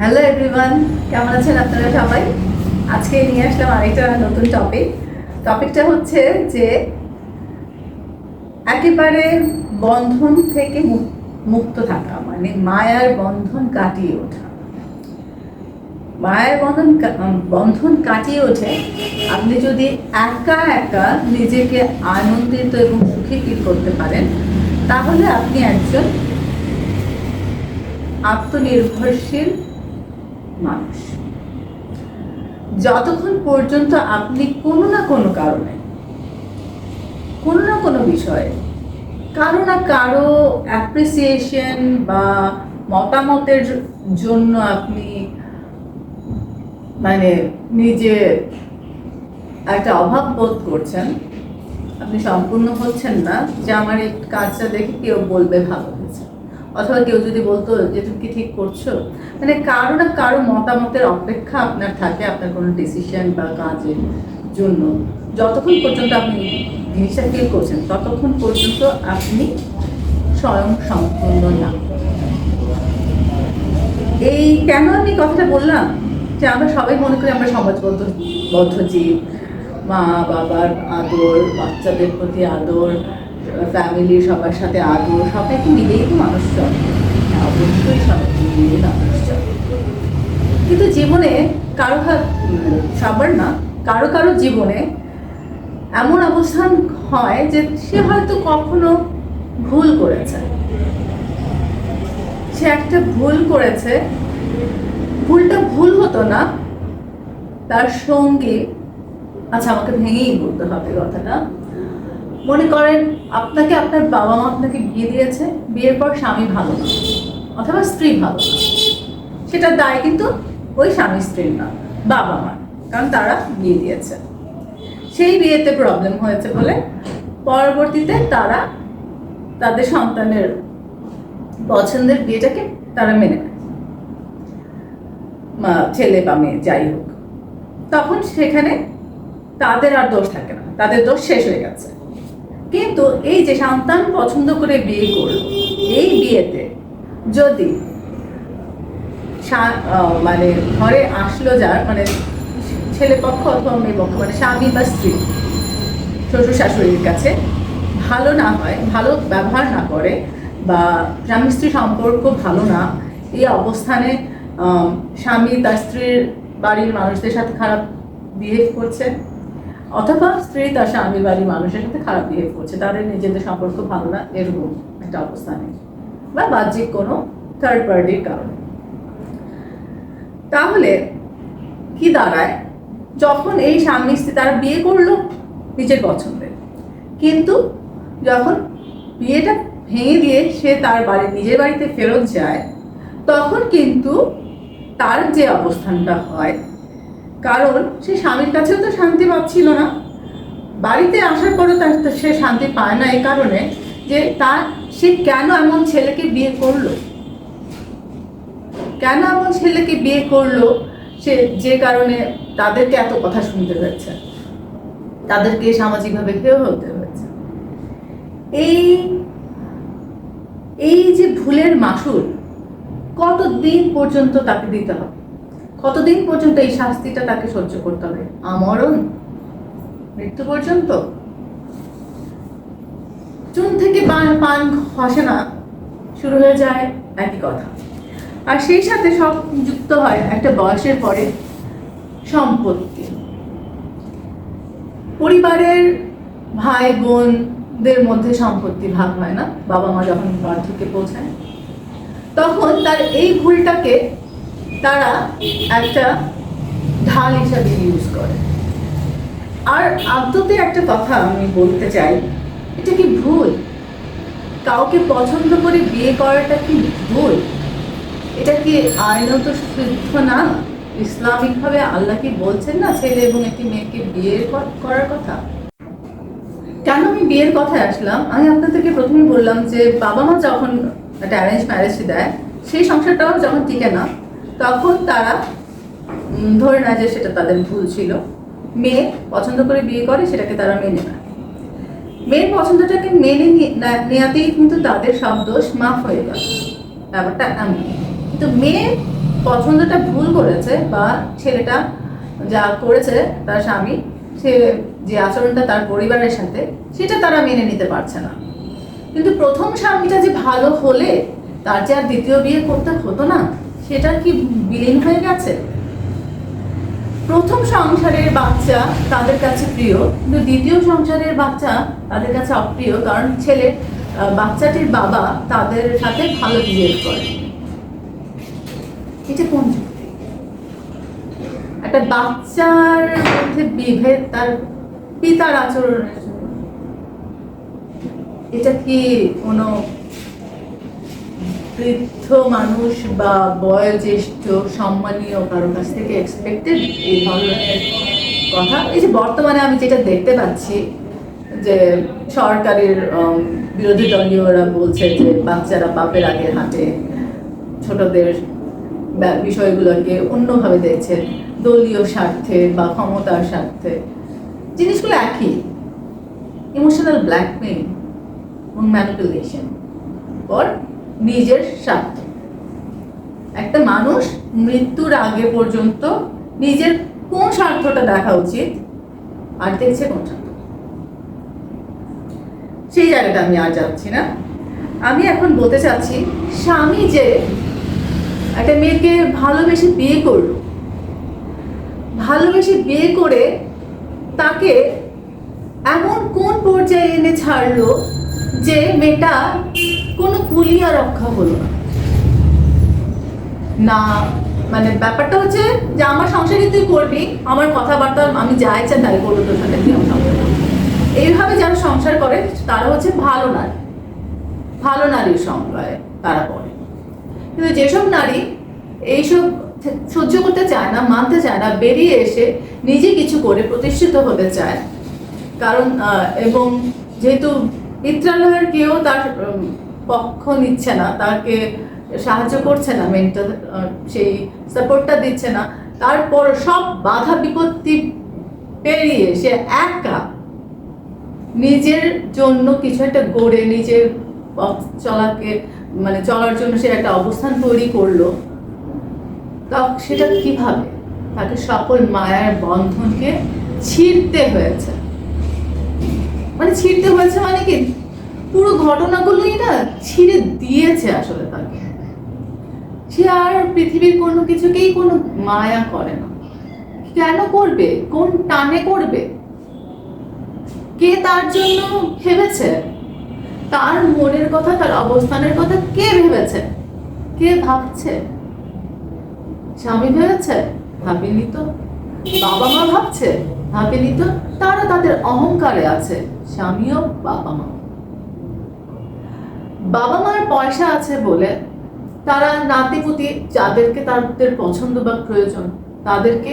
Hello everyone কেমন আছেন আপনারা সবাই? আজকে নিয়ে আসলাম আরেকটা নতুন টপিক টপিকটা হচ্ছে যে একেবারে বন্ধন থেকে মুক- মুক্ত থাকা মানে মায়ার বন্ধন কাটিয়ে ওঠা। মায়ের বন্ধন বন্ধন কাটিয়ে ওঠে, আপনি যদি একা একা নিজেকে আনন্দিত এবং সুখী ফিল করতে পারেন, তাহলে আপনি একজন আত্মনির্ভরশীল মানুষ। যতক্ষণ পর্যন্ত আপনি কোনো না কোনো কারণে, কোনো না কোনো বিষয়ে, কারও না কারও অ্যাপ্রিসিয়েশন বা মতামতের জন্য আপনি মানে নিজে একটা অভাব বোধ করছেন, আপনি সম্পূর্ণ হচ্ছেন না, যে আমার এই কাজটা দেখে কেউ বলবে ভালো। অথবা কেউ যদি বলতো যে, তুমি কি ঠিক করছ? মানে কারও না কারও মতামতের অপেক্ষা আপনার থাকে, আপনার কোনো ডিসিশন বা কাজের জন্য। যতক্ষণ পর্যন্ত আপনি জিনিসটা ফিল করছেন, ততক্ষণ পর্যন্ত আপনি স্বয়ং সম্পূর্ণ না। এই কেন আমি কথাটা বললাম? যে আমরা সবাই মনে করি আমরা সমাজবদ্ধ, বদ্ধ জীব। মা বাবার আদর, বাচ্চাদের প্রতি আদর ফ্যামিলি সবার সাথে আদর সবাইকে মিলেই তো মানুষ চলে। হ্যাঁ, অবশ্যই সবাইকে মিলিয়ে মানুষ চলে। কিন্তু জীবনে কারও সবার না কারও কারও জীবনে এমন অবস্থান হয় যে সে হয়তো কখনো ভুল করেছে। সে একটা ভুল করেছে ভুলটা ভুল হতো না তার সঙ্গে আচ্ছা আমাকে ভেঙেই বলতে হবে কথাটা। মনে করেন আপনাকে আপনার বাবা মা আপনাকে বিয়ে দিয়েছে, বিয়ের পর স্বামী ভালো অথবা স্ত্রী ভালো না। সেটার দায় কিন্তু ওই স্বামী স্ত্রীর না বাবা মা কারণ তারা বিয়ে দিয়েছে। সেই বিয়েতে প্রবলেম হয়েছে বলে পরবর্তীতে তারা তাদের সন্তানের পছন্দের বিয়েটাকে তারা মেনে নেয়। ছেলে বা মেয়ে, যাই হোক। তখন সেখানে তাদের আর দোষ থাকে না, তাদের দোষ শেষ হয়ে গেছে। কিন্তু এই যে সন্তান পছন্দ করে বিয়ে করল, এই বিয়েতে যদি মানে ঘরে আসলো যার মানে ছেলে পক্ষ অথবা মেয়ে পক্ষ মানে স্বামী বা স্ত্রী, শ্বশুর শাশুড়ির কাছে ভালো না হয়, ভালো ব্যবহার না করে বা স্বামী স্ত্রী সম্পর্ক ভালো না, এই অবস্থানে স্বামী তার স্ত্রীর বাড়ির মানুষদের সাথে খারাপ বিহেভ করছে অথবা স্ত্রী তার স্বামী বাড়ির মানুষের সাথে খারাপ বিহেভ করছে, তাদের নিজেদের সম্পর্ক ভালো না, এরকম একটা অবস্থানে বা বাহ্যিক কোনো থার্ড পার্টির কারণে। তাহলে কি দাঁড়ায়? যখন এই স্বামী স্ত্রী তারা বিয়ে করল নিজের পছন্দের কিন্তু যখন বিয়েটা ভেঙে দিয়ে সে তার বাড়ি, নিজের বাড়িতে ফেরত যায়, তখন কিন্তু তার যে অবস্থানটা হয় কারণ সে স্বামীর কাছেও তো শান্তি পাচ্ছিল না। বাড়িতে আসার পরেও তার সে শান্তি পায় না এই কারণে যে তার, সে কেন এমন ছেলেকে বিয়ে করল? কেন এমন ছেলেকে বিয়ে করল? সে যে কারণে তাদেরকে এত কথা শুনতে হয়েছে। তাদেরকে সামাজিকভাবে হেয় হতে হয়েছে। এই এই যে ভুলের মাসুল, কতদিন পর্যন্ত তাকে দিতে হবে? কতদিন পর্যন্ত এই শাস্তিটা তাকে সহ্য করতে হবে? আমরণ? মৃত্যু পর্যন্ত? চুন থেকে পান পান খসে না। শুরু হয়ে যায় একই কথা। আর সেই সাথে সব যুক্ত হয় একটা বয়সের পরে সম্পত্তি। পরিবারের ভাই বোনদের মধ্যে সম্পত্তি ভাগ হয় না। বাবা মা যখন বার্ধক্যে পৌঁছায় তখন তার এই ভুলটাকে তারা একটা ঢাল হিসাবে ইউজ করে। আর আদতে একটা কথা আমি বলতে চাই, এটা কি ভুল? কাউকে পছন্দ করে বিয়ে করাটা কি ভুল? এটা কি আইনত সিদ্ধ না? ইসলামিকভাবে আল্লাহ কি বলছেন না ছেলে এবং একটি মেয়েকে বিয়ে করার কথা? কেন আমি বিয়ের কথায় আসলাম? আমি আপনাদেরকে প্রথমেই বললাম যে বাবা মা যখন একটা অ্যারেঞ্জ ম্যারেজ দেয়, সেই সংসারটাও যখন টিকে না তখন তারা ধরে নেয় যে সেটা তাদের ভুল ছিল। মেয়ে পছন্দ করে বিয়ে করে, সেটাকে তারা মেনে নেয়। মেয়ের পছন্দটাকে মেনে নি- নেওয়াতেই কিন্তু তাদের সব দোষ মাফ হয়ে গেল ব্যাপারটা এমন। কিন্তু মেয়ে পছন্দটা ভুল করেছে বা ছেলেটা যা করেছে তার স্বামী, সে যে আচরণটা তার পরিবারের সাথে, সেটা তারা মেনে নিতে পারছে না। কিন্তু প্রথম স্বামীটা যে ভালো হলে, তার যে আর দ্বিতীয় বিয়ে করতে হতো না সেটা কি বিলীন হয়ে গেছে? প্রথম সংসারের বাচ্চা তাদের কাছে প্রিয়, কিন্তু দ্বিতীয় সংসারের বাচ্চা তাদের কাছে অপ্রিয়, কারণ ছেলে বাচ্চাটির বাবা তাদের সাথে ভালো বিহেভ করে। এটা কোন একটা বাচ্চার মধ্যে বিভেদ তার পিতার আচরণের জন্য। এটা কি কোনো বৃদ্ধ মানুষ বা বয়োজ্যেষ্ঠ, সম্মানীয় কারও কাছ থেকে এক্সপেক্টেড এই ধরনের কথা। এই যে বর্তমানে আমি যেটা দেখতে পাচ্ছি যে সরকারের বিরোধী দলীয়রা বলছে যে বাচ্চারা বাপের আগে হাঁটে ছোটদের বিষয়গুলোকে অন্যভাবে দেখছে, দলীয় স্বার্থে বা ক্ষমতার স্বার্থে। জিনিসগুলো একই। ইমোশনাল ব্ল্যাকমেইল এবং ম্যানিপুলেশন পর নিজের স্বার্থ। একটা মানুষ মৃত্যুর আগে পর্যন্ত নিজের কোন স্বার্থটা দেখা উচিত? আর দেখছে কোন স্বার্থ সেই জায়গাটা আমি আর যাচ্ছি না। আমি এখন বলতে চাচ্ছি, স্বামী যে একটা মেয়েকে ভালোবেসে বিয়ে করল, ভালোবেসে বিয়ে করে তাকে এমন কোন পর্যায়ে এনে ছাড়লো যে মেয়েটা কোনো কুলিয়া রক্ষা হলো না। না মানে ব্যাপারটা হচ্ছে যে আমার সংসারই তুই করবি, আমার কথাবার্তা আমি যা ইচ্ছা তাই করব তোর সাথে এইভাবে যারা সংসার করে, তারা হচ্ছে ভালো নারী। ভালো নারীর সংজ্ঞায় তারা পড়ে কিন্তু যেসব নারী এইসব সহ্য করতে চায় না, মানতে চায় না, বেরিয়ে এসে নিজে কিছু করে প্রতিষ্ঠিত হতে চায়, কারণ এবং যেহেতু পিত্রালয়ের কেউ তার পক্ষ নিচ্ছে না, তাকে সাহায্য করছে না মেন্টাল সেই সাপোর্টটা দিচ্ছে না। তারপর সব বাধা বিপত্তি পেরিয়ে সে একা নিজের জন্য কিছু একটা গড়ে, নিজের চলাকে মানে চলার জন্য সে একটা অবস্থান তৈরি করল। তা সেটা কীভাবে? তাকে সকল মায়ার বন্ধনকে ছিঁড়তে হয়েছে। মানে ছিঁড়তে হয়েছে মানে কি? পুরো ঘটনাগুলোই না ছিঁড়ে দিয়েছে আসলে তাকে। সে আর পৃথিবীর কোনো কিছুকেই কোনো মায়া করে না। কেন করবে? কোন টানে করবে? কে তার জন্য ভেবেছে? তার মনের কথা, তার অবস্থানের কথা কে ভেবেছে? কে ভাবছে? স্বামী ভেবেছে? ভাবিনি তো। বাবা মা ভাবছে ভাবেনি তো? তারা তাদের অহংকারে আছে স্বামীও বাবা মা। বাবা মার পয়সা আছে বলে তারা নাতিপুতি যাদেরকে তাদের পছন্দ বা প্রয়োজন তাদেরকে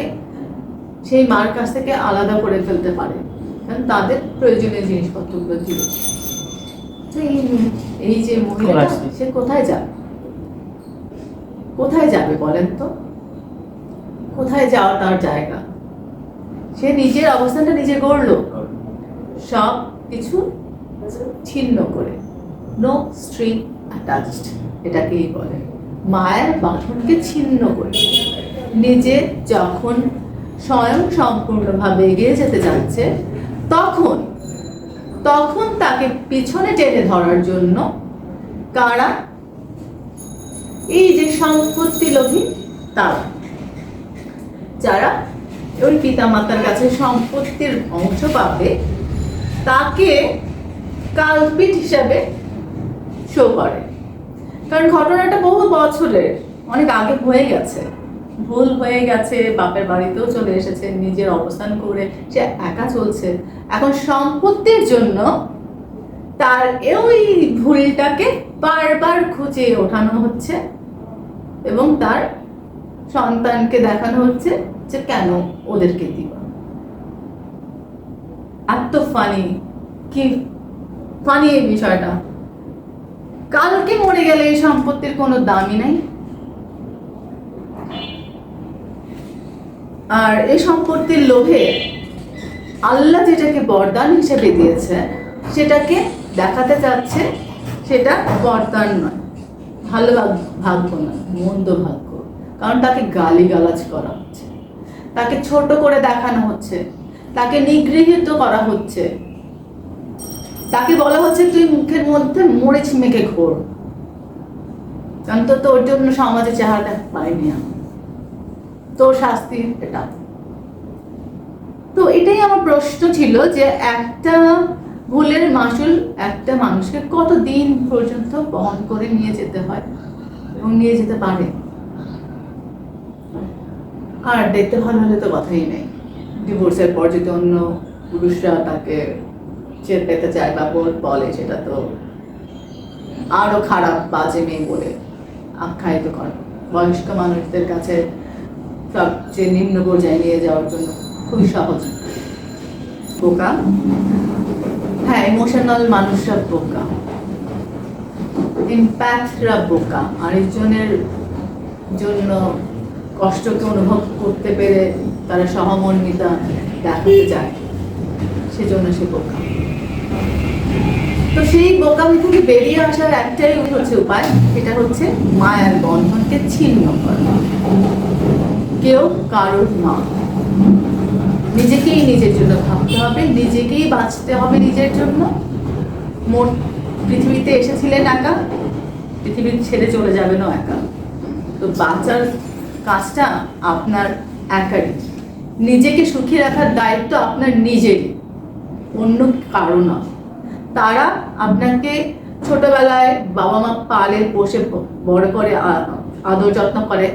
সেই মার কাছ থেকে আলাদা করে ফেলতে পারে। কারণ তাদের প্রয়োজনীয় জিনিসপত্রগুলো দিল তো এই যে মহিলাটা আসছে? সে কোথায় যাবে? কোথায় যাবে বলেন তো? কোথায় যাওয়া তার জায়গা? সে নিজের অবস্থানটা নিজে গড়লো সব কিছু ছিন্ন করে। নো স্ট্রিং অ্যাটাচড এটাকেই বলে। মায়ের বাঁধনকে ছিন্ন করে। নিজে যখন স্বয়ং সম্পূর্ণভাবে এগিয়ে যেতে যাচ্ছে, তখন তখন তাকে পিছনে টেনে ধরার জন্য কারা? এই যে সম্পত্তি লোভী তারা। যারা ওই পিতা মাতার কাছে সম্পত্তির অংশ পাবে, তাকে কালপিট হিসাবে শো করে। কারণ ঘটনাটা বহু বছরের, অনেক আগে হয়ে গেছে। ভুল হয়ে গেছে, বাপের বাড়িতেও চলে এসেছে, নিজের অবস্থান করে সে একা চলছে। এখন সম্পত্তির জন্য তার ওই ভুলটাকে বারবার খুঁজে ওঠানো হচ্ছে এবং তার সন্তানকে দেখানো হচ্ছে যে কেন ওদেরকে দিবা? এত ফানি কি ফানি এই বিষয়টা। কালকে মরে গেলে এই সম্পত্তির কোনো দামই নাই। আর এই সম্পত্তির লোভে আল্লাহ যেটাকে বরদান হিসেবে দিয়েছে, সেটাকে দেখাতে চাচ্ছে সেটা বরদান নয়। ভালো ভাগ্য নয়, মন্দ ভাগ্য। কারণ তাকে গালিগালাজ করা হচ্ছে। তাকে ছোট করে দেখানো হচ্ছে। তাকে নিগৃহীত করা হচ্ছে। তাকে বলা হচ্ছে, তুই মুখের মধ্যে মরিচ মেখে ঘোর। অন্তত তোর জন্য সমাজে চেহারা পাইনি আমি। তোর শাস্তি এটা। তো এটাই আমার প্রশ্ন ছিল যে একটা ভুলের মাসুল একটা মানুষকে কত দিন পর্যন্ত বহন করে নিয়ে যেতে হয় এবং নিয়ে যেতে পারে? আর দেখতে ভালো হলে তো কথাই নেই। ডিভোর্সের পর যদি অন্য পুরুষরা তাকে চেয়ে পেতে চায় বা বল- সেটা তো আরও খারাপ, বাজে মেয়ে বলে আখ্যায়িত করে। বয়স্ক মানুষদের কাছে সবচেয়ে নিম্ন পর্যায়ে নিয়ে যাওয়ার জন্য খুবই সহজ। বোকা? হ্যাঁ ইমোশনাল মানুষরা বোকা। ইম্প্যাক্টরা বোকা। আরেকজনের জন্য কষ্টকে অনুভব করতে পেরে তারা সহমর্মিতা দেখাতে চায় সেজন্য সে বোকা। তো সেই বোকামি থেকে বেরিয়ে আসার একটাই হচ্ছে উপায়, সেটা হচ্ছে মায়ার বন্ধনকে ছিন্ন করা। কেউ কারোর না। নিজেকেই নিজের জন্য ভাবতে হবে, নিজেকেই বাঁচতে হবে নিজের জন্য। মোট পৃথিবীতে এসেছিলেন একা, পৃথিবী ছেড়ে চলে যাবেন একা। তো বাঁচার কাজটা আপনার একারই। নিজেকে সুখী রাখার দায়িত্ব আপনার নিজেরই। অন্য কারও না। তারা আপনাকে ছোটবেলায় বাবা মা পালে বসে বড় করে আদর যত্ন করে।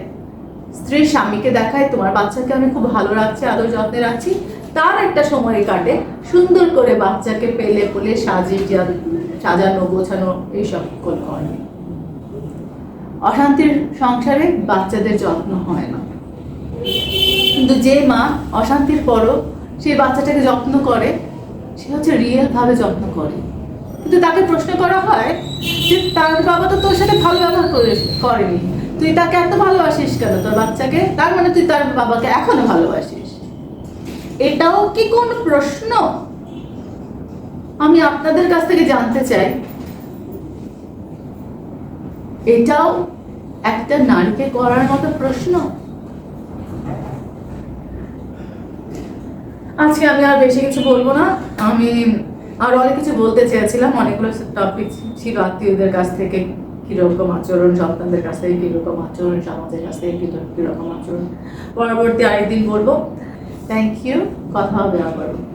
স্ত্রী স্বামীকে দেখায়, তোমার বাচ্চাকে আমি খুব ভালো রাখছি, আদর যত্নে রাখছি। তার একটা সময় কাটে, সুন্দর করে বাচ্চাকে পেলে পেলে সাজিয়ে, সাজানো, গোছানো, এইসব করে অশান্তির সংসারে বাচ্চাদের যত্ন হয় না। কিন্তু যে মা অশান্তির পরও সেই বাচ্চাটাকে যত্ন করে, সে হচ্ছে রিয়েল ভাবে যত্ন করে। কিন্তু তাকে প্রশ্ন করা হয় যে, তার বাবা তো তোর সাথে ভালো ব্যবহার করে, করেনি। তুই তাকে এত ভালোবাসিস কেন? তোর বাচ্চাকে, তার মানে তুই তার বাবাকে এখনও ভালোবাসিস। এটাও কি কোন প্রশ্ন? আমি আপনাদের কাছ থেকে জানতে চাই এটাও একটা নারীকে করার মতো প্রশ্ন। আজকে আমি আর বেশি কিছু বলব না। আমি আর অনেক কিছু বলতে চেয়েছিলাম। অনেকগুলো টপিক ছিল আত্মীয়দের কাছ থেকে, কীরকম আচরণ, সন্তানদের কাছ থেকে, কীরকম আচরণ, সমাজের কাছ থেকে, কীরকম আচরণ। পরবর্তী আরেকদিন বলব। থ্যাংক ইউ কথা হবে আবারও।